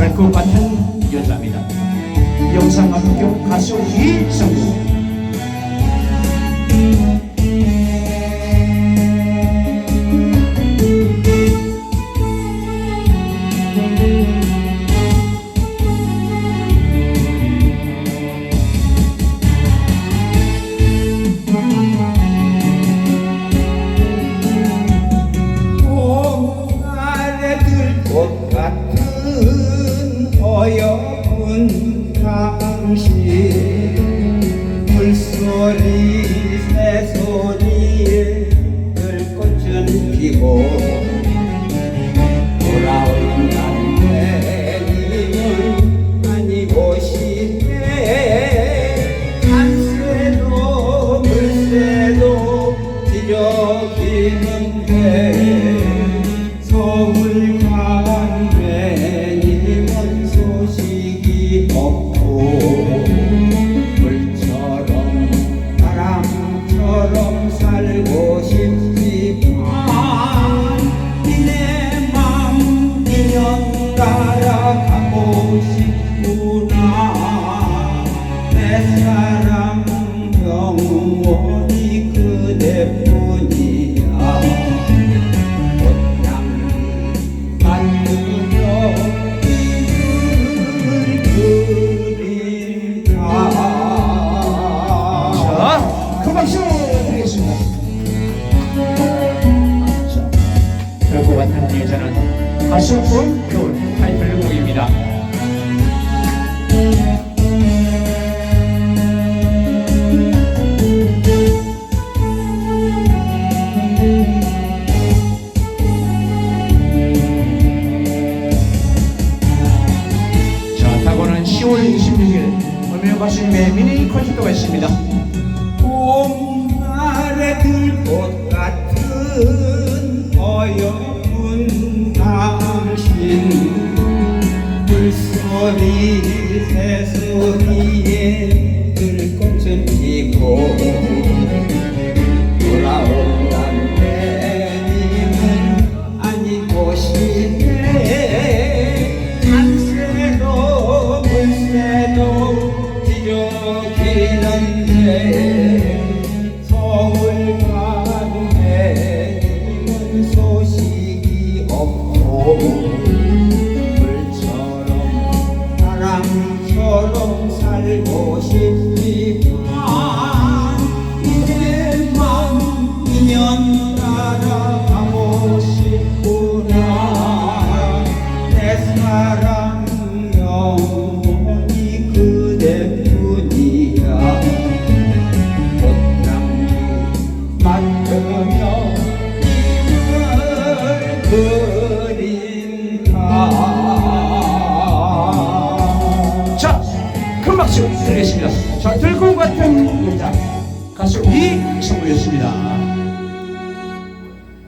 별것 같은 여자입니다. 물처럼 바람처럼 살고 싶지만 니네 맘 인연 따라가고 싶 별것 같은 여자는 가수 올겨울 타이틀 곡입니다. 자, 다가오는 10월 26일 음영 가수님의 미니 콘서트가 있습니다. 봄날에 들꽃 같은 물소리 새소리에 들꽃은 피고 돌아온다는 내님은 아니고 싶네 한새도 물새도 뒤적이는데 바람처럼 살고 싶지만 맘 인연 따라가고 싶구나. 내 사랑 영 큰 박수 드리겠습니다. 자, 들고 같은 여자 가수 이성우였습니다.